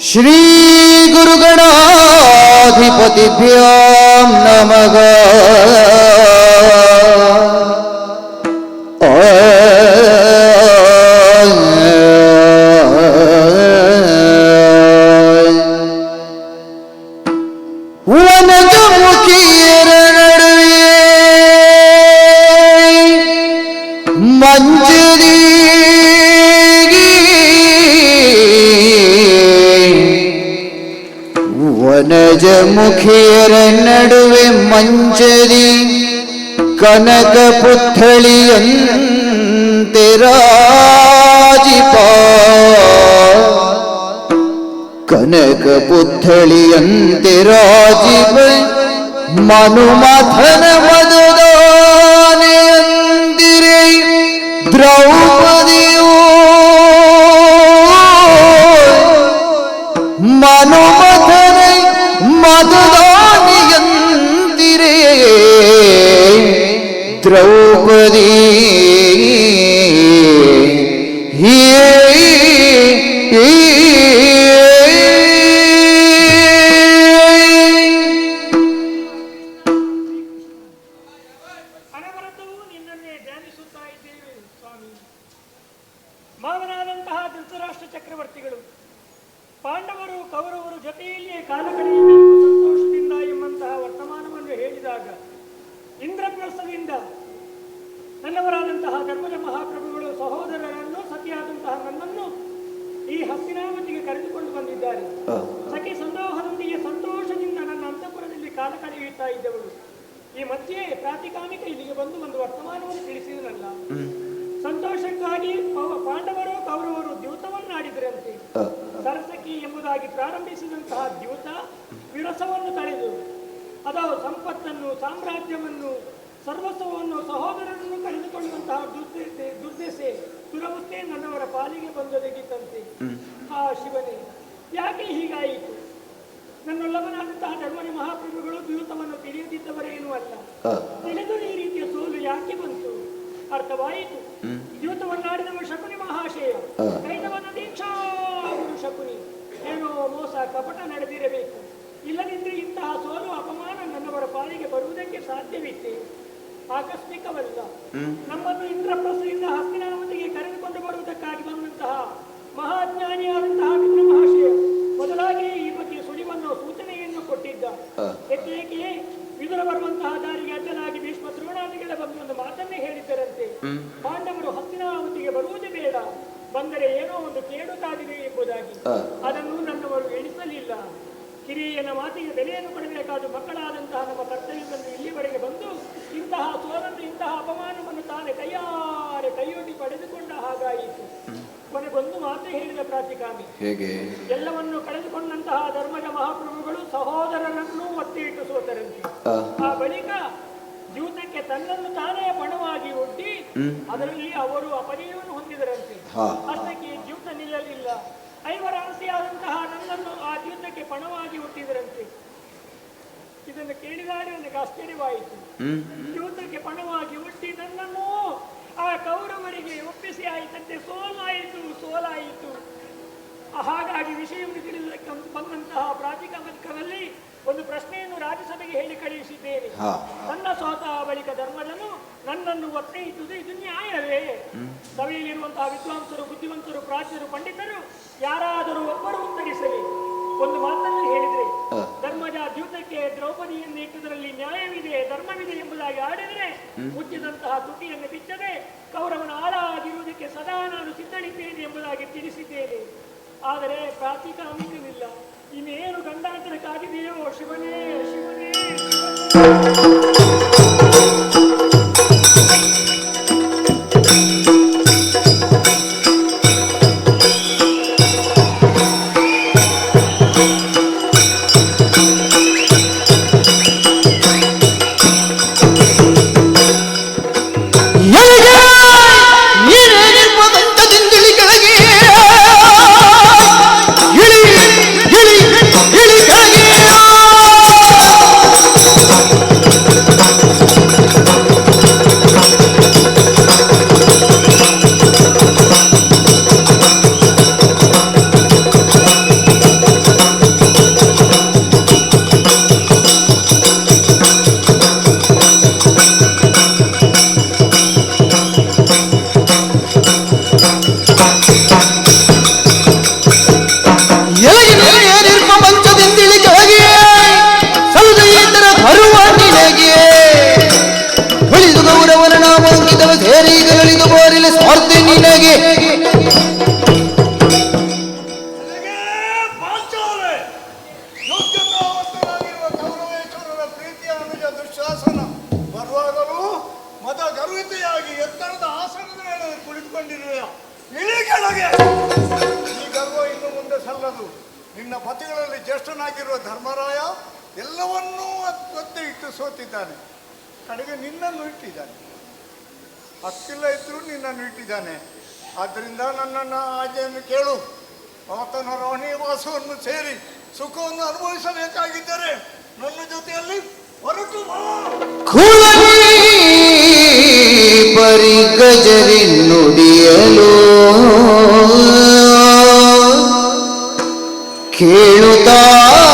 श्री गुरुगणाधिपतिभ्याम नमः। ಕನಕ ಪುತ್ಥಳಿಯಂತೆ ರಾಜಿಪ ಕನಕ ಪುತ್ಥಳಿಯಂತೆ ರಾಜಿಪ ಮನುಮಥನ ಮಧುದಾನೆಯಂದಿರೆ ಇಲ್ಲಿಗೆ ಬಂದು ಒಂದು ವರ್ತಮಾನವನ್ನು ತಿಳಿಸಿದನಲ್ಲ ಸಂತೋಷಕ್ಕಾಗಿ ಪಾಂಡವರು ಕೌರವರು ದ್ಯೂತವನ್ನಾಡಿದರಂತೆ ಸರಸಕಿ ಎಂಬುದಾಗಿ ಪ್ರಾರಂಭಿಸಿದಂತಹ ದ್ಯೂತ ವಿರಸವನ್ನು ತಳೆದು ಅದು ಸಂಪತ್ತನ್ನು ಸಾಮ್ರಾಜ್ಯವನ್ನು ಸರ್ವಸ್ವವನ್ನು ಸಹೋದರರನ್ನು ಕಳೆದುಕೊಳ್ಳುವಂತಹ ದುರ್ದೆಸೆ ದುರ್ದೆಸೆ ದುರವಸ್ಥೆ ನನ್ನವರ ಪಾಲಿಗೆ ಬಂದೊದಗಿತಂತೆ. ಆ ಶಿವನೇ ಯಾಕೆ ಹೀಗಾಯಿತು? ನನ್ನೊಲ್ಲವನಾದಂತಹ ಧರ್ಮನಿ ಮಹಾಪ್ರಭುಗಳು ದ್ಯೂತವನ್ನು ತಿಳಿಯದಿದ್ದವರೇನೂ ಅಲ್ಲ. ತಿಳಿದು ಈ ರೀತಿಯ ಸೋಲು ಯಾಕೆ ಬಂತು? ಅರ್ಥವಾಯಿತು. ದ್ಯೂತವನ್ನಾಡಿದವ ಶಕುನಿ ಮಹಾಶಯ. ಕೈದವನ ದೀಕ್ಷಾ ಶಕುನಿ. ಏನೋ ಮೋಸ ಕಪಟ ನಡೆದಿರಬೇಕು. ಇಲ್ಲದಿದ್ದರೆ ಇಂತಹ ಸೋಲು ಅಪಮಾನ ನನ್ನವರ ಪಾಲಿಗೆ ಬರುವುದಕ್ಕೆ ಸಾಧ್ಯವಿತ್ತೆ ಆಕಸ್ಮಿಕವಲ್ಲ. ನಮ್ಮನ್ನು ಇಂದ್ರಪ್ರಸ್ಥದಿಂದ ಹಸ್ತಿನಾಮತಿಗೆ ಕರೆದುಕೊಂಡು ಬರುವುದಕ್ಕಾಗಿ ಬಂದಂತಹ ಮಹಾಜ್ಞಾನಿಯಾದಂತಹ ಮಿತ್ರ ಮಹಾಶಯ. ಮೊದಲಾಗಿ ಏಕೆಯೇ ವಿದುರ ಬರುವಂತಹ ದಾರಿಗೆ ಅಡ್ಡಲಾಗಿ ಭೀಷ್ಮ ದ್ರೋಣಾದಿಗಳ ಬಗ್ಗೆ ಒಂದು ಮಾತನ್ನೇ ಹೇಳಿದ್ದರಂತೆ. ಪಾಂಡವರು ಹಸ್ತಿನಾವತಿಗೆ ಬರುವುದೇ ಬೇಡ. ಬಂದರೆ ಏನೋ ಒಂದು ಕೇಡು ಎಂಬುದಾಗಿ. ಅದನ್ನು ನನ್ನವರು ಎಣಿಸಲಿಲ್ಲ. ಕಿರಿಯನ ಮಾತಿಗೆ ಬೆಲೆಯನ್ನು ಕೊಡಬೇಕಾದ ಮಕ್ಕಳಾದಂತಹ ನಮ್ಮ ಕರ್ತವ್ಯವನ್ನು ಇಲ್ಲಿವರೆಗೆ ಬಂದು ಇಂತಹ ಸೋಲನ್ನು ಇಂತಹ ಅಪಮಾನವನ್ನು ತಾನೇ ಕೈಯಾರೆ ಕೈಯೊಡ್ಡಿ ಪಡೆದುಕೊಂಡ ಹಾಗಾಯಿತು. ಕೊನೆಗೊಂದು ಮಾತು ಹೇಳಿದ ಪ್ರಾತಿಕಾಮಿ. ಹೇಗೆ? ಎಲ್ಲವನ್ನು ಕಳೆದುಕೊಂಡಂತಹ ಧರ್ಮದ ಮಹಾಪ್ರಭುಗಳು ಸಹೋದರರನ್ನು ಒತ್ತಿ ಇಟ್ಟು ಸೋತರಂತೆ ಆ, ಬಳಿಕ ಜೀವನಕ್ಕೆ ತನ್ನನ್ನು ತಾನೇ ಪಣವಾಗಿ ಒಡ್ಡಿ ಅದರಲ್ಲಿ ಅವರು ಅಪಜಯವನ್ನು ಹೊಂದಿದರಂತೆ. ಅದಕ್ಕೆ ದ್ಯೂತ ನಿಲ್ಲಲಿಲ್ಲ. ಐವರ ಆಸೆಯಾದಂತಹ ನನ್ನನ್ನು ಆ ಜೀವನಕ್ಕೆ ಪಣವಾಗಿ ಒಟ್ಟಿದರಂತೆ ಇದನ್ನು ಕೇಳಿದಾಗ ನನಗೆ ಆಶ್ಚರ್ಯವಾಯಿತು. ಜೀವನಕ್ಕೆ ಪಣವಾಗಿ ಒಟ್ಟಿ ನನ್ನನ್ನು ಆ ಕೌರವರಿಗೆ ಒಪ್ಪಿಸಿ ಆಯಿತಂತೆ. ಸೋಲಾಯಿತು ಸೋಲಾಯಿತು. ಹಾಗಾಗಿ ವಿಷಯವನ್ನು ತಿಳಿದಕ್ಕೆ ಬಂದಂತಹ ಪ್ರಾತಿಕಲ್ಲಿ ಒಂದು ಪ್ರಶ್ನೆಯನ್ನು ರಾಜ್ಯಸಭೆಗೆ ಹೇಳಿ ಕಳುಹಿಸಿದ್ದೇನೆ. ನನ್ನ ಸ್ವತಃ ಬಳಿಕ ಧರ್ಮದನು ನನ್ನನ್ನು ಒತ್ತಾಯಿಸುವುದು ಇದು ನ್ಯಾಯವೇ. ಸಭೆಯಲ್ಲಿರುವಂತಹ ವಿದ್ವಾಂಸರು ಬುದ್ಧಿವಂತರು ಪ್ರಾಚ್ಯರು ಪಂಡಿತರು ಯಾರಾದರೂ ಒಬ್ಬರು ಉತ್ತರಿಸಲಿ ಒಂದು ಮಾತನ್ನು ಹೇಳಿದ್ರೆ ಧರ್ಮದ ದ್ಯೂತಕ್ಕೆ ದ್ರೌಪದಿಯನ್ನು ಇಟ್ಟುದರಲ್ಲಿ ನ್ಯಾಯವಿದೆ ಧರ್ಮವಿದೆ ಎಂಬುದಾಗಿ ಆಡಿದರೆ ಮುಚ್ಚಿದಂತಹ ತುಟಿಯನ್ನು ಬಿಚ್ಚದೆ ಕೌರವನ ಆಳಾಗಿರುವುದಕ್ಕೆ ಸದಾ ನಾನು ಸಿದ್ಧನಿದ್ದೇನೆ ಎಂಬುದಾಗಿ ತಿಳಿಸಿದ್ದೇನೆ. ಆದರೆ ಪ್ರಾತಿಕಾಮಿಕವಿಲ್ಲ ಇನ್ನೇನು ಗಂಡಾಂತರಕ್ಕಾಗಿದೆಯೋ ಶಿವನೇ ಶಿವನೇ ಶಿವನೇ. ಇಟ್ಟು ಸೋತಿದ್ದಾನೆ ಕಡೆಗೆ ನಿನ್ನನ್ನು ಇಟ್ಟಿದ್ದಾನೆ. ಹಕ್ಕಿಲ್ಲ ಇದ್ರೂ ನಿನ್ನನ್ನು ಇಟ್ಟಿದ್ದಾನೆ. ಆದ್ದರಿಂದ ನನ್ನನ್ನು ಆಜೆಯನ್ನು ಕೇಳು. ಆತನ ವಾಸವನ್ನು ಸೇರಿ ಸುಖವನ್ನು ಅನುಭವಿಸಬೇಕಾಗಿದ್ದರೆ ನನ್ನ ಜೊತೆಯಲ್ಲಿ ಹೊರಟು ಪರಿ ಗಜರಿ ನುಡಿಯಲು ಕೇಳುತ್ತಾಗಲಿ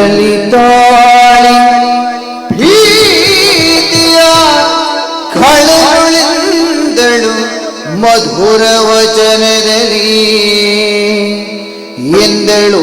ಮನದಲ್ಲಿ ತಾಳಿ ಭೀತಿಯ ಕಳವಳಿಂದಳು ಮಧುರ ವಚನದಲ್ಲಿ ಎಂದಳು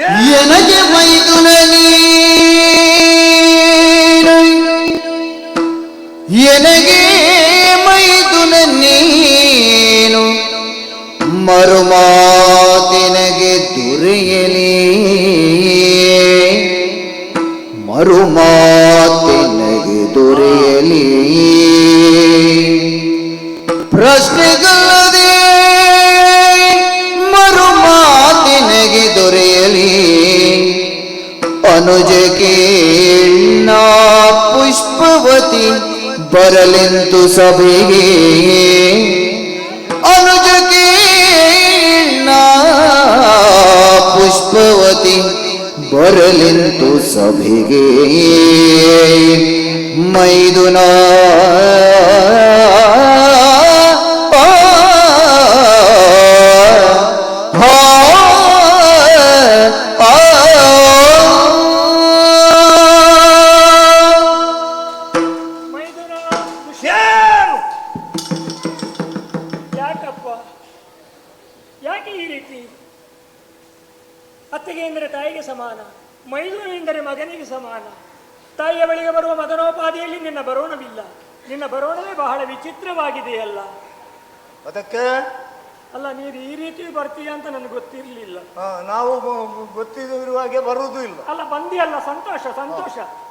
ಮೈದುನಾ ಎನಗೆ ಬರಲೆಂತು ಸಭೆಗೆ ಅನುಜ ಕೇಳ್ನ ಪುಷ್ಪವತಿ ಬರಲೆಂತು ಸಭೆಗೆ ಮೈದುನ ಮೈದುನ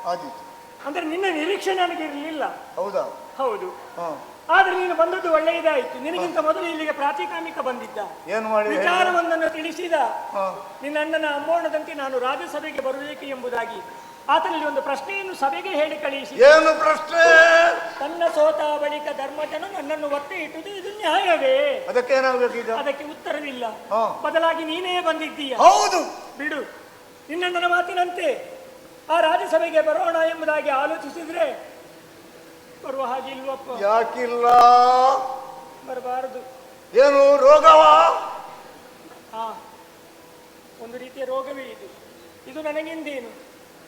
ಆದೀತು ಅಂದ್ರೆ ನಿನ್ನ ನಿರೀಕ್ಷೆ ನನಗೆ ಇರಲಿಲ್ಲ ಹೌದಾ? ಹೌದು. ಹಾ. ಆದ್ರೆ ನೀನು ಬಂದದ್ದು ಒಳ್ಳೆಯದಾಯಿತು ನಿನಗಿಂತ ಮೊದಲು ಇಲ್ಲಿಗೆ ಪ್ರಾತಿಕಾಮಿಕ ಬಂದಿದ್ದ. ಏನು ಮಾಡಿ ವಿಚಾರವೊಂದನ್ನು ತಿಳಿಸಿದ. ನಿನ್ನ ಅಣ್ಣನ ಅಮ್ಮೋಣದಂತೆ ನಾನು ರಾಜ್ಯಸಭೆಗೆ ಬರಬೇಕು ಎಂಬುದಾಗಿ. ಆತನಲ್ಲಿ ಒಂದು ಪ್ರಶ್ನೆಯನ್ನು ಸಭೆಗೆ ಹೇಳಿ ಕಳಿಸಿ ಏನು ಪ್ರಶ್ನೆ? ತನ್ನ ಸೋತ ಬಳಿಕ ಧರ್ಮಜನ ನನ್ನನ್ನು ಒತ್ತೆ ಇಟ್ಟುದು ಇದು ನ್ಯಾಯವೇ. ಅದಕ್ಕೆ ಏನಾಗಬೇಕೀಗ ಅದಕ್ಕೆ ಉತ್ತರವಿಲ್ಲ. ಬದಲಾಗಿ ನೀನೇ ಬಂದಿದ್ದೀಯ. ಹೌದು. ಬಿಡು. ನಿನ್ನಣ್ಣನ ಮಾತಿನಂತೆ. ಆ ರಾಜ್ಯಸಭೆಗೆ ಬರೋಣ ಎಂಬುದಾಗಿ ಆಲೋಚಿಸಿದ್ರೆ ಬರುವ ಹಾಗೆ ಇಲ್ವಪ್ಪ. ಯಾಕಿಲ್ಲ? ಬರಬಾರದು. ಏನು ರೋಗವಾ? ಹಾ ಒಂದು ರೀತಿಯ ರೋಗವೇ ಇದು. ಇದು ನನಗಿಂದೇನು?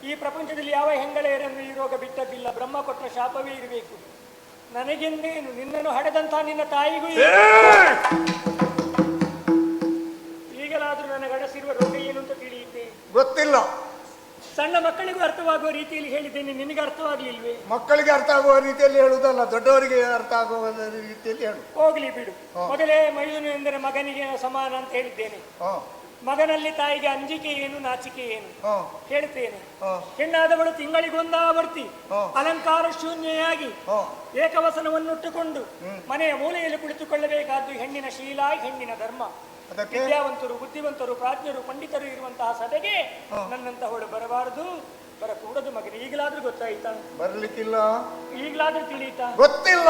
ಈ ಪ್ರಪಂಚದಲ್ಲಿ ಯಾವ ಹೆಂಗಳೆಯರನ್ನು ಈ ರೋಗ ಬಿಟ್ಟದ್ದಿಲ್ಲ? ಬ್ರಹ್ಮ ಕೊಟ್ಟ ಶಾಪವೇ ಇರಬೇಕು. ನನಗಿಂದೇನು? ನಿನ್ನನ್ನು ಹಡೆದಂತಹ ನಿನ್ನ ತಾಯಿಗೂ! ಈಗಲಾದರೂ ನನ್ನ ಅಡಸಿರುವ ರೋಗ ಏನು ಅಂತ ತಿಳಿಯುತ್ತೆ? ಗೊತ್ತಿಲ್ಲ. ಸಣ್ಣ ಮಕ್ಕಳಿಗೂ ಅರ್ಥವಾಗುವ ರೀತಿಯಲ್ಲಿ ಹೇಳಿದ್ದೇನೆ. ನಿನಗೆ ಅರ್ಥವಾಗಲಿಲ್ವೇ? ಮಕ್ಕಳಿಗೆ ಅರ್ಥ ಆಗುವ ರೀತಿಯಲ್ಲಿ ಹೇಳುವುದಲ್ಲ ದೊಡ್ಡವರಿಗೆ ಅರ್ಥ ಆಗುವ ರೀತಿಯಲ್ಲಿ ಹೇಳು. ಹೋಗ್ಲಿ ಬಿಡು. ಹಾ. ಮೊದಲೇ ಮೈದುನು ಎಂದರೆ ಮಗನಿಗೆ ಸಮಾನ ಅಂತ ಹೇಳಿದ್ದೇನೆ. ಹಾ. ಮಗನಲ್ಲಿ ತಾಯಿಗೆ ಅಂಜಿಕೆ ಏನು ನಾಚಿಕೆ ಏನು? ಹಾ. ಹೇಳ್ತೇನೆ. ಹಾ. ಹೆಣ್ಣಾದವಳು ತಿಂಗಳಿಗೊಂದಾವರ್ತಿ ಹಾ. ಅಲಂಕಾರ ಶೂನ್ಯೆಯಾಗಿ ಹಾ. ಏಕವಸನವನ್ನುಟ್ಟುಕೊಂಡು ಮನೆಯ ಮೂಲೆಯಲ್ಲಿ ಕುಳಿತುಕೊಳ್ಳಬೇಕಾದ್ದು ಹೆಣ್ಣಿನ ಶೀಲ ಹೆಣ್ಣಿನ ಧರ್ಮ. ವಿದ್ಯಾವಂತರು ಬುದ್ಧಿವಂತರು ಪ್ರಾಜ್ಞರು ಪಂಡಿತರು ಇರುವಂತಹ ಸಭೆಗೆ. ನನ್ನಂತಹವಳು ಬರಬಾರದು. ಬರಕೂಡದು ಮಗನ. ಈಗಲಾದ್ರೂ ಗೊತ್ತಾಯ್ತಾ? ಬರ್ಲಿಕ್ಕಿಲ್ಲ. ಈಗಲಾದ್ರೂ ತಿಳಿಯಿತಾ ಗೊತ್ತಿಲ್ಲ.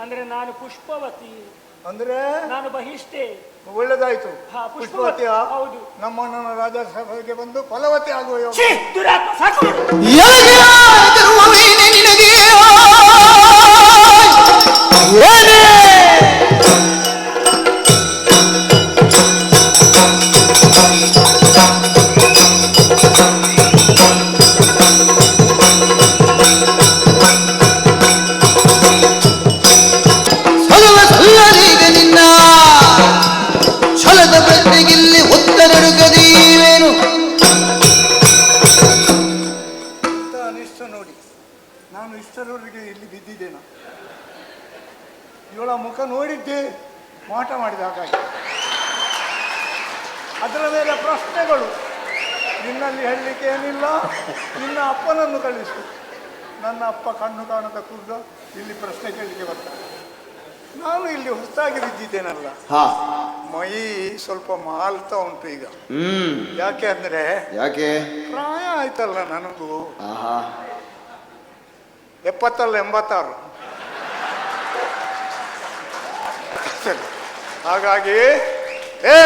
ಅಂದ್ರೆ ನಾನು ಪುಷ್ಪವತಿ. ಅಂದ್ರೆ ನಾನು ಬಹಿಷ್ಠೆ. ಒಳ್ಳೇದಾಯ್ತು. ಹಾ, ಪುಷ್ಪವತಿ. ಹೌದು. ನಮ್ಮಣ್ಣನ ರಾಜಸಭೆಗೆ ಬಂದು ಫಲವತಿ ಆಗುವ ನಾನು ಇಲ್ಲಿ ಹೊಸದಾಗಿ ಬಿದ್ದಿದ್ದೇನಲ್ಲ ಹಾ. ಮೈ ಸ್ವಲ್ಪ ಮಾಲ್ತಾ ಉಂಟು ಈಗ. ಹ್ಮ್. ಯಾಕೆ ಅಂದ್ರೆ ಯಾಕೆ? ಪ್ರಾಯ ಆಯ್ತಲ್ಲ ನನಗೂ. ಆಹಾ. ಎಪ್ಪತ್ತಲ್ಲ ಎಂಬತ್ತಾರು. ಹಾಗಾಗಿ ಏ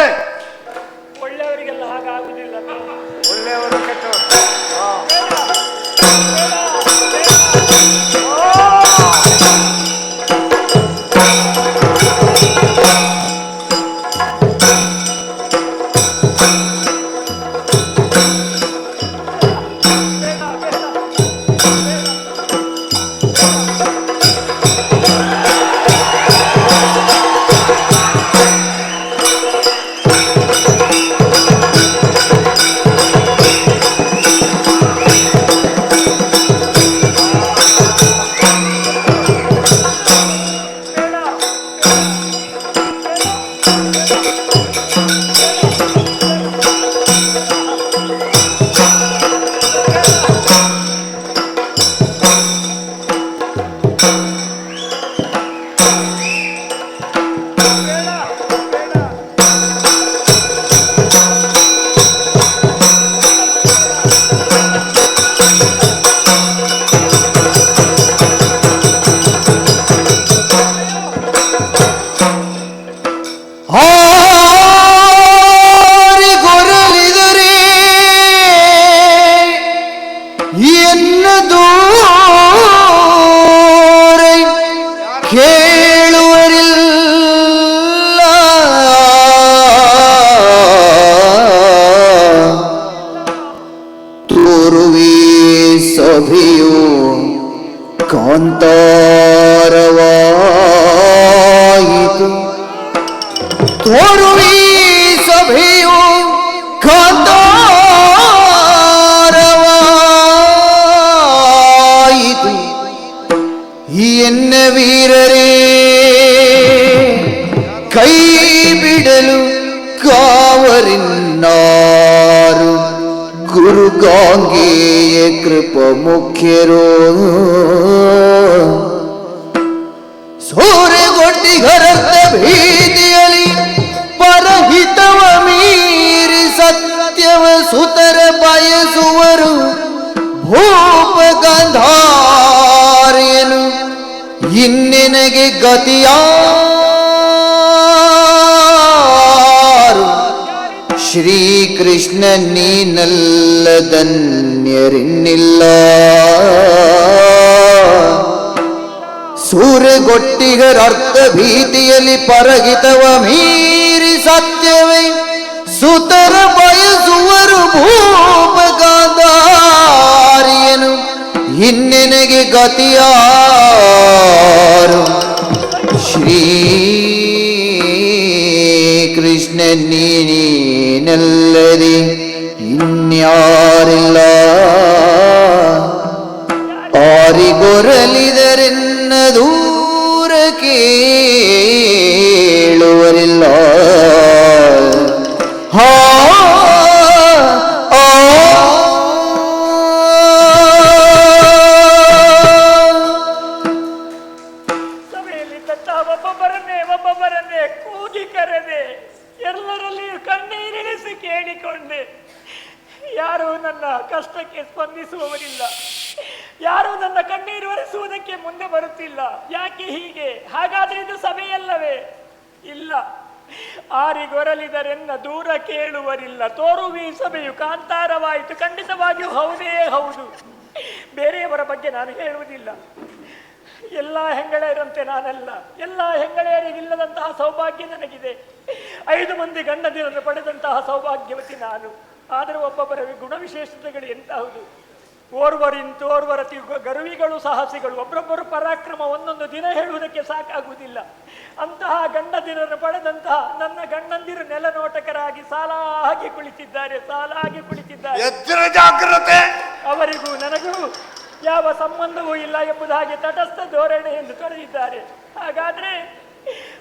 ಗತಿಯಾರು ಶ್ರೀಕೃಷ್ಣ ನೀನಲ್ಲದನ್ಯರಿನ್ನಿಲ್ಲ. ಸೂರ್ಯಗೊಟ್ಟಿಗರ ಅರ್ಥ ಭೀತಿಯಲ್ಲಿ ಪರಗಿತವ ಮೀರಿ ಸತ್ಯವೇ. ಸುತರ ಬಯಸುವರು ಭೂಪಗಾದಾರಿಯನು ಇನ್ನೆನಗೆ ಗತಿಯಾರು. ಶ್ರೀ ಕೃಷ್ಣ ನೀನಲ್ಲದೆ ಇನ್ಯಾರಿಲ್ಲ ಆರಿಗೊರಲಿದರೆನ್ನ ದೂರ ಇದು ಸಭೆಯಲ್ಲವೇ? ಇಲ್ಲ. ಆರಿಗೊರಲಿದರೆನ್ನ ದೂರ ಕೇಳುವರಿಲ್ಲ. ತೋರುವಿ ಸಭೆಯು ಕಾಂತಾರವಾಯಿತು. ಖಂಡಿತವಾಗಿಯೂ ಹೌದೇ ಹೌದು. ಬೇರೆಯವರ ಬಗ್ಗೆ ನಾನು ಹೇಳುವುದಿಲ್ಲ. ಎಲ್ಲ ಹೆಂಗಳೆಯರಂತೆ ನಾನಲ್ಲ. ಎಲ್ಲ ಹೆಂಗಳೆಯರಿಗಿಲ್ಲದಂತಹ ಸೌಭಾಗ್ಯ ನನಗಿದೆ. ಐದು ಮಂದಿ ಗಂಡದಿರನ್ನು ಪಡೆದಂತಹ ಸೌಭಾಗ್ಯವತಿ ನಾನು. ಆದರೆ ಒಬ್ಬೊಬ್ಬರ ಗುಣವಿಶೇಷತೆಗಳು ಎಂತಹುದು? ಓರ್ವರಿಂತು ಓರ್ವರತಿ ಗರ್ವಿಗಳು ಸಾಹಸಿಗಳು. ಒಬ್ಬರೊಬ್ಬರು ಪರಾಕ್ರಮ ಒಂದೊಂದು ದಿನ ಹೇಳುವುದಕ್ಕೆ ಸಾಕಾಗುವುದಿಲ್ಲ. ಅಂತಹ ಗಂಡದಿರನ್ನು ಪಡೆದಂತಹ ನನ್ನ ಗಂಡಂದಿರು ನೆಲನೋಟಕರಾಗಿ ಸಾಲಾಗಿ ಕುಳಿತಿದ್ದಾರೆ ಸಾಲಾಗಿ ಕುಳಿತಿದ್ದಾರೆ. ಎಚ್ಚರ ಜಾಗ್ರತೆ. ಅವರಿಗೂ ನನಗೂ ಯಾವ ಸಂಬಂಧವೂ ಇಲ್ಲ ಎಂಬುದಾಗಿ ತಟಸ್ಥ ಧೋರಣೆ ಎಂದು ತೊರೆದಿದ್ದಾರೆ ಹಾಗಾದ್ರೆ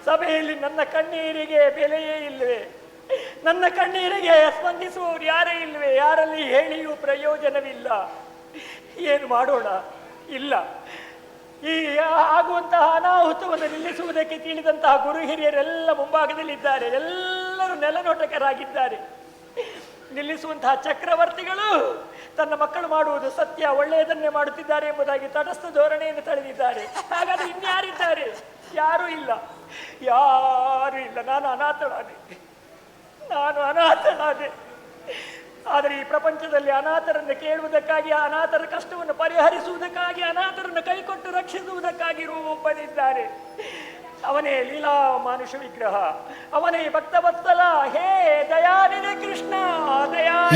ಸಭೆಯಲ್ಲಿ ನನ್ನ ಕಣ್ಣೀರಿಗೆ ಬೆಲೆಯೇ ಇಲ್ಲವೇ? ನನ್ನ ಕಣ್ಣೀರಿಗೆ ಸ್ಪಂದಿಸುವವರು ಯಾರೇ ಇಲ್ಲವೇ? ಯಾರಲ್ಲಿ ಹೇಳಿಯೂ ಪ್ರಯೋಜನವಿಲ್ಲ. ಏನು ಮಾಡೋಣ? ಇಲ್ಲ. ಈ ಆಗುವಂತಹ ಅನಾಹುತವನ್ನು ನಿಲ್ಲಿಸುವುದಕ್ಕೆ ತಿಳಿದಂತಹ ಗುರು ಹಿರಿಯರೆಲ್ಲ ಮುಂಭಾಗದಲ್ಲಿದ್ದಾರೆ. ಎಲ್ಲರೂ ನೆಲನೋಟಕರಾಗಿದ್ದಾರೆ. ನಿಲ್ಲಿಸುವಂತಹ ಚಕ್ರವರ್ತಿಗಳು ತನ್ನ ಮಕ್ಕಳು ಮಾಡುವುದು ಸತ್ಯ, ಒಳ್ಳೆಯದನ್ನೇ ಮಾಡುತ್ತಿದ್ದಾರೆ ಎಂಬುದಾಗಿ ತಟಸ್ಥ ಧೋರಣೆಯನ್ನು ತಳೆದಿದ್ದಾರೆ. ಹಾಗಾದ್ರೆ ಇನ್ಯಾರಿದ್ದಾರೆ? ಯಾರೂ ಇಲ್ಲ. ಯಾರೂ ಇಲ್ಲ. ನಾನು ಅನಾಥಳಾದೆ. ನಾನು ಅನಾಥಳಾದೆ. ಆದರೆ ಈ ಪ್ರಪಂಚದಲ್ಲಿ ಅನಾಥರನ್ನು ಕೇಳುವುದಕ್ಕಾಗಿ ಅನಾಥರ ಕಷ್ಟವನ್ನು ಪರಿಹರಿಸುವುದಕ್ಕಾಗಿ ಅನಾಥರನ್ನು ಕೈಕೊಟ್ಟು ರಕ್ಷಿಸುವುದಕ್ಕಾಗಿ ರೂಪದಿದ್ದಾರೆ ಅವನೇ ಲೀಲಾ ಮಾನುಷ ವಿಗ್ರಹ. ಅವನೇ ಭಕ್ತವತ್ಸಲ. ಹೇ ದಯಾನಿದೆ ಕೃಷ್ಣ ದಯಾ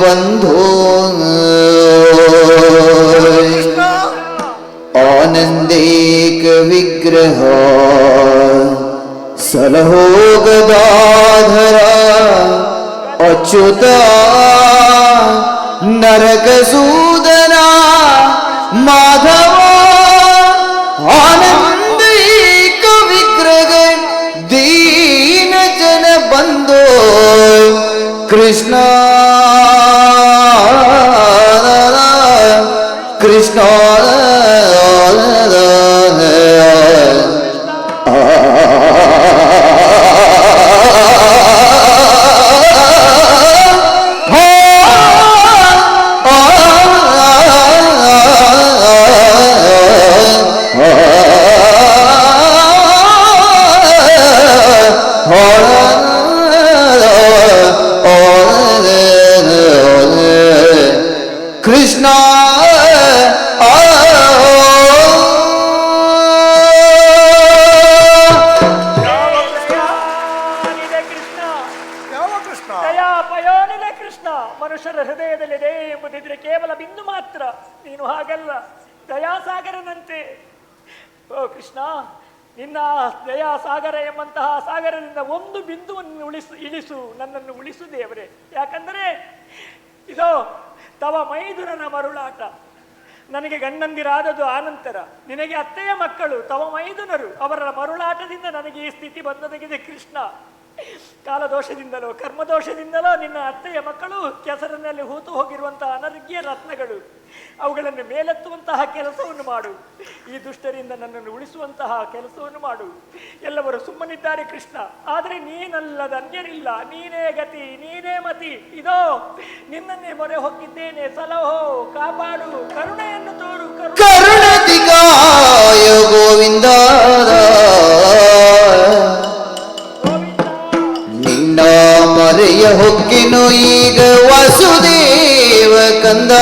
বন্ধু অনন্দিক विग्रह সলহোগ দাধরা अच्युता नरक सूदना माधव आनंद विग्रह दीन जन बंधो कृष्णा ಮೈದುರನ ಮರುಳಾಟ. ನನಗೆ ಗಂಡಂದಿರಾದದು ಆನಂತರ ನಿನಗೆ ಅತ್ತೆಯ ಮಕ್ಕಳು, ತವ ಮೈದುನರು, ಅವರ ಮರುಳಾಟದಿಂದ ನನಗೆ ಈ ಸ್ಥಿತಿ ಬಂದದಗಿದೆ ಕೃಷ್ಣ. ಕಾಲದೋಷದಿಂದಲೋ ಕರ್ಮದೋಷದಿಂದಲೋ ನಿನ್ನ ಅತ್ತೆಯ ಮಕ್ಕಳು ಕೆಸರಿನಲ್ಲಿ ಹೂತು ಹೋಗಿರುವಂತಹ ಅನರ್ಘ್ಯ ರತ್ನಗಳು. ಅವುಗಳನ್ನು ಮೇಲೆತ್ತುವಂತಹ ಕೆಲಸವನ್ನು ಮಾಡು. ಈ ದುಷ್ಟರಿಂದ ನನ್ನನ್ನು ಉಳಿಸುವಂತಹ ಕೆಲಸವನ್ನು ಮಾಡು. ಎಲ್ಲವರು ಸುಮ್ಮನಿದ್ದಾರೆ ಕೃಷ್ಣ. ಆದರೆ ನೀನಲ್ಲದ ಅನ್ಯರಿಲ್ಲ. ನೀನೇ ಗತಿ ನೀನೇ ಮತಿ. ಇದೋ ನಿನ್ನನ್ನೇ ಮೊರೆ ಹೋಗಿದ್ದೇನೆ. ಸಲಹೋ ಕಾಪಾಡು. ಕರುಣೆಯನ್ನು ತೋರು. ಕರುಣೆ ಕರುಣತಿ ಕಾಯ ಗೋವಿಂದ ಗೋವಿಂದ ಹೊಕ್ಕಿನು ಈಗ ವಾಸುದೇವ ಕಂದ.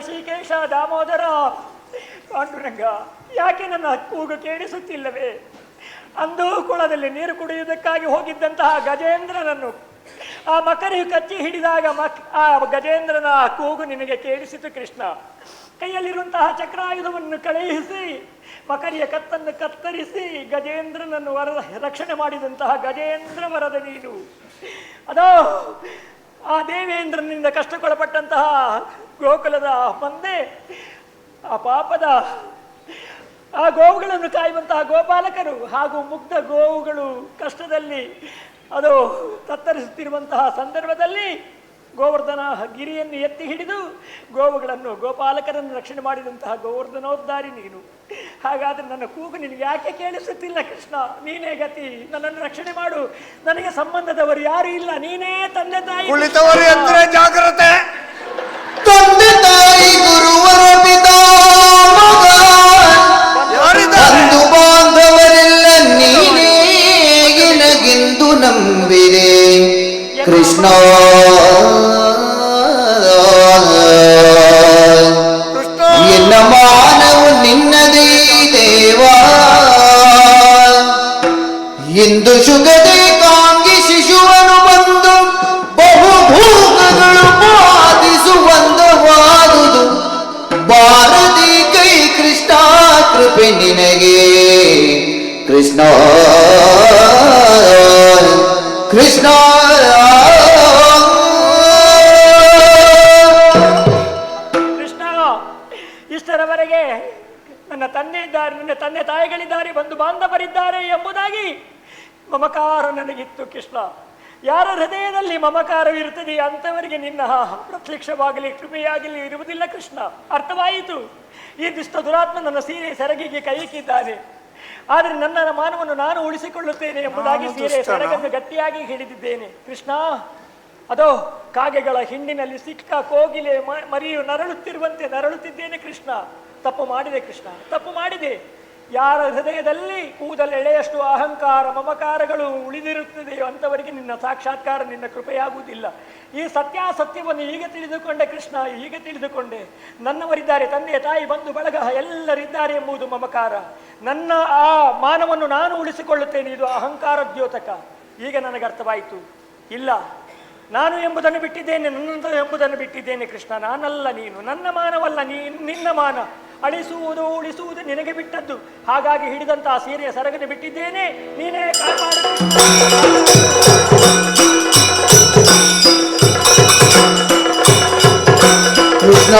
ಋಷಿಕೇಶ ದಾಮೋದರ. ಪಾಂಡುರಂಗ, ಯಾಕೆ ನನ್ನ ಕೂಗು ಕೇಳಿಸುತ್ತಿಲ್ಲವೇ? ಅಂದು ಕುಳದಲ್ಲಿ ನೀರು ಕುಡಿಯುವುದಕ್ಕಾಗಿ ಹೋಗಿದ್ದಂತಹ ಗಜೇಂದ್ರನನ್ನು ಆ ಮಕರಿ ಕಚ್ಚಿ ಹಿಡಿದಾಗ ಮಕ್ ಆ ಗಜೇಂದ್ರನ ಕೂಗು ನಿನಗೆ ಕೇಳಿಸಿತು ಕೃಷ್ಣ. ಕೈಯಲ್ಲಿರುವಂತಹ ಚಕ್ರಾಯುಧವನ್ನು ಕಳುಹಿಸಿ, ಮಕರಿಯ ಕತ್ತನ್ನು ಕತ್ತರಿಸಿ ಗಜೇಂದ್ರನನ್ನು ವರದ ರಕ್ಷಣೆ ಮಾಡಿದಂತಹ ಗಜೇಂದ್ರ ವರದ ನೀನು. ಅದೋ ಆ ದೇವೇಂದ್ರನಿಂದ ಕಷ್ಟಕ್ಕೊಳಪಟ್ಟಂತಹ ಗೋಕುಲದ ಮಂದೆ ಆ ಪಾಪದ, ಆ ಗೋವುಗಳನ್ನು ಕಾಯುವಂತಹ ಗೋಪಾಲಕರು ಹಾಗೂ ಮುಗ್ಧ ಗೋವುಗಳು ಕಷ್ಟದಲ್ಲಿ ಅದು ತತ್ತರಿಸುತ್ತಿರುವಂತಹ ಸಂದರ್ಭದಲ್ಲಿ ಗೋವರ್ಧನ ಗಿರಿಯನ್ನು ಎತ್ತಿ ಹಿಡಿದು ಗೋವುಗಳನ್ನು ಗೋಪಾಲಕರನ್ನು ರಕ್ಷಣೆ ಮಾಡಿದಂತಹ ಗೋವರ್ಧನೋದ್ಧಾರಿ ನೀನು. ಹಾಗಾದ್ರೆ ನನ್ನ ಕೂಗು ನಿನಗೆ ಯಾಕೆ ಕೇಳಿಸುತ್ತಿಲ್ಲ ಕೃಷ್ಣ? ನೀನೇ ಗತಿ, ನನ್ನನ್ನು ರಕ್ಷಣೆ ಮಾಡು. ನನಗೆ ಸಂಬಂಧದವರು ಯಾರು ಇಲ್ಲ, ನೀನೇ ತಂದೆ ತಾಯಿ. ಕುಳಿತವರು ಎಂದರೆ ಜಾಗ್ರತೆ. ತಂದೆ ತಾಯಿ ಗುರುವರ ಬಾಂಧವರೆಲ್ಲ ನೀನೇ ನಂಬಿದೆ ಕೃಷ್ಣ ಇಂದು ಶುಗದೆ ಕಾಂಗಿ ಶಿಶುವನು ಬಂದು ಬಹುಭೂತಗಳು ಬಾಧಿಸುವಂದವಾದುದು ಭಾರತಿ ಕೈ ಕೃಷ್ಣ ಕೃಪೆ ನಿನಗೆ. ಕೃಷ್ಣ ಕೃಷ್ಣ. ಕೃಷ್ಣ, ಇಷ್ಟರವರೆಗೆ ನನ್ನ ತಂದೆ ಇದ್ದಾರೆ, ನನ್ನ ತಂದೆ ತಾಯಿಗಳಿದ್ದಾರೆ, ಬಂಧು ಬಾಂಧವರಿದ್ದಾರೆ ಎಂಬುದಾಗಿ ಮಮಕಾರ ನನಗಿತ್ತು ಕೃಷ್ಣ. ಯಾರ ಹೃದಯದಲ್ಲಿ ಮಮಕಾರವಿರುತ್ತದೆ ಅಂಥವರಿಗೆ ನಿನ್ನ ಪ್ರತ್ಯಕ್ಷವಾಗಲಿ ಕೃಪೆಯಾಗಲಿ ಇರುವುದಿಲ್ಲ ಕೃಷ್ಣ. ಅರ್ಥವಾಯಿತು. ಈ ದುಷ್ಟ ದುರಾತ್ಮ ನನ್ನ ಸೀರೆ ಸೆರಗಿಗೆ ಕೈಯಿಕ್ಕಿದ್ದಾನೆ ಆದರೆ ನನ್ನ ಮಾನವನ್ನು ನಾನು ಉಳಿಸಿಕೊಳ್ಳುತ್ತೇನೆ ಎಂಬುದಾಗಿ ಸೀರೆ? ಸೆರಗನ್ನು ಗಟ್ಟಿಯಾಗಿ ಹಿಡಿದಿದ್ದೇನೆ. ಕೃಷ್ಣ ಅದೋ ಕಾಗೆಗಳ ಹಿಂಡಿನಲ್ಲಿ ಸಿಕ್ಕ ಕೋಗಿಲೆ ಮರಿಯು ನರಳುತ್ತಿರುವಂತೆ ನರಳುತ್ತಿದ್ದೇನೆ ಕೃಷ್ಣ. ತಪ್ಪು ಮಾಡಿದೆ ಕೃಷ್ಣ ತಪ್ಪು ಮಾಡಿದೆ. ಯಾರ ಹೃದಯದಲ್ಲಿ ಕೂದಲು ಎಳೆಯಷ್ಟು ಅಹಂಕಾರ ಮಮಕಾರಗಳು ಉಳಿದಿರುತ್ತದೆಯೋ ಅಂಥವರಿಗೆ ನಿನ್ನ ಸಾಕ್ಷಾತ್ಕಾರ, ನಿನ್ನ ಕೃಪೆಯಾಗುವುದಿಲ್ಲ. ಈ ಸತ್ಯಾಸತ್ಯವನ್ನು ಈಗ ತಿಳಿದುಕೊಂಡೆ ಕೃಷ್ಣ ಈಗ ತಿಳಿದುಕೊಂಡೆ. ನನ್ನವರಿದ್ದಾರೆ ತಂದೆ, ತಾಯಿ, ಬಂಧು, ಬಳಗ, ಎಲ್ಲರಿದ್ದಾರೆ ಎಂಬುದು ಮಮಕಾರ. ನನ್ನ ಆ ಮಾನವನ್ನು ನಾನು ಉಳಿಸಿಕೊಳ್ಳುತ್ತೇನೆ, ಇದು ಅಹಂಕಾರ ದ್ಯೋತಕ. ಈಗ ನನಗೆ ಅರ್ಥವಾಯಿತು. ಇಲ್ಲ, ನಾನು ಎಂಬುದನ್ನು ಬಿಟ್ಟಿದ್ದೇನೆ ನನ್ನದು ಎಂಬುದನ್ನು ಬಿಟ್ಟಿದ್ದೇನೆ ಕೃಷ್ಣ. ನಾನಲ್ಲ ನೀನು, ನನ್ನ ಮಾನವಲ್ಲ ನೀ, ನಿನ್ನ ಮಾನ. ಅಳಿಸುವುದು ಉಳಿಸುವುದು ನಿನಗೆ ಬಿಟ್ಟದ್ದು. ಹಾಗಾಗಿ ಹಿಡಿದಂತಹ ಸೀರೆಯ ಸರಗನ್ನು ಬಿಟ್ಟಿದ್ದೇನೆ. ನೀನೇ ಕಾಪಾಡು ಕೃಷ್ಣ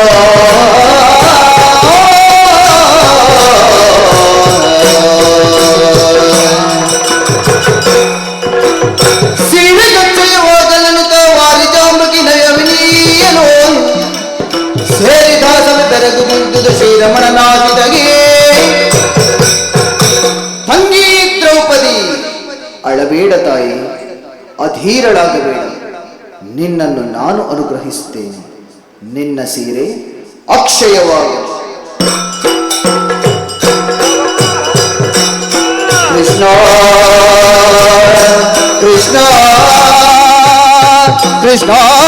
ಅಳಬೇಡ ತಾಯಿ ಅಧೀರಳಾಗಬೇಡ. ನಿನ್ನನ್ನು ನಾನು ಅನುಗ್ರಹಿಸುತ್ತೇನೆ. ನಿನ್ನ ಸೀರೆ ಅಕ್ಷಯವಾಗ. ಕೃಷ್ಣ ಕೃಷ್ಣ ಕೃಷ್ಣ.